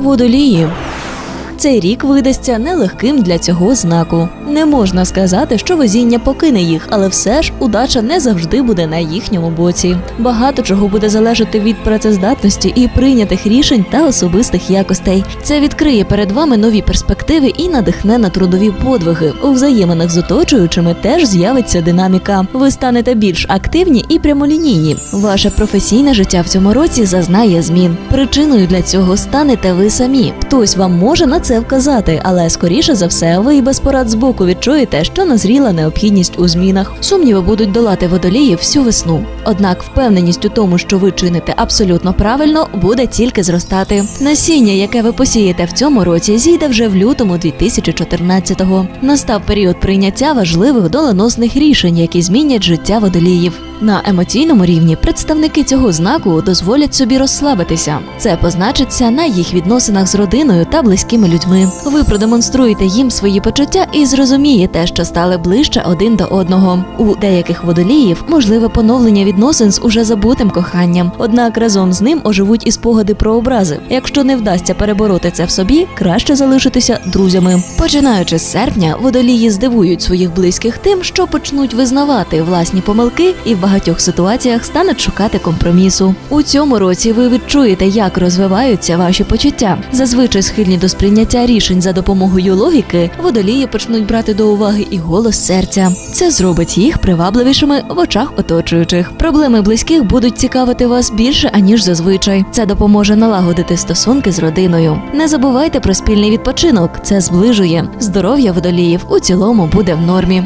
Водолії. Цей рік видасться нелегким для цього знаку. Не можна сказати, що везіння покине їх, але все ж удача не завжди буде на їхньому боці. Багато чого буде залежати від працездатності і прийнятих рішень та особистих якостей. Це відкриє перед вами нові перспективи і надихне на трудові подвиги. У взаєминах з оточуючими теж з'явиться динаміка. Ви станете більш активні і прямолінійні. Ваше професійне життя в цьому році зазнає змін. Причиною для цього станете ви самі. Хтось вам може на це вказати, але скоріше за все, ви і без порад збоку відчуєте, що назріла необхідність у змінах. Сумніви будуть долати водолії всю весну. Однак впевненість у тому, що ви чините абсолютно правильно, буде тільки зростати. Насіння, яке ви посієте в цьому році, зійде вже в лютому 2014-го. Настав період прийняття важливих доленосних рішень, які змінять життя водоліїв. На емоційному рівні представники цього знаку дозволять собі розслабитися. Це позначиться на їх відносинах з родиною та близькими людьми. Ви продемонструєте їм свої почуття і зрозумієте, що стали ближче один до одного. У деяких водоліїв можливе поновлення відносин з уже забутим коханням. Однак разом з ним оживуть і спогади про образи. Якщо не вдасться перебороти це в собі, краще залишитися друзями. Починаючи з серпня, водолії здивують своїх близьких тим, що почнуть визнавати власні помилки і в багатьох ситуаціях стануть шукати компромісу. У цьому році ви відчуєте, як розвиваються ваші почуття. Зазвичай схильні до сприйняття рішень за допомогою логіки, водолії почнуть брати до уваги і голос серця. Це зробить їх привабливішими в очах оточуючих. Проблеми близьких будуть цікавити вас більше аніж зазвичай. Це допоможе налагодити стосунки з родиною. Не забувайте про спільний відпочинок. Це зближує. Здоров'я водоліїв у цілому буде в нормі.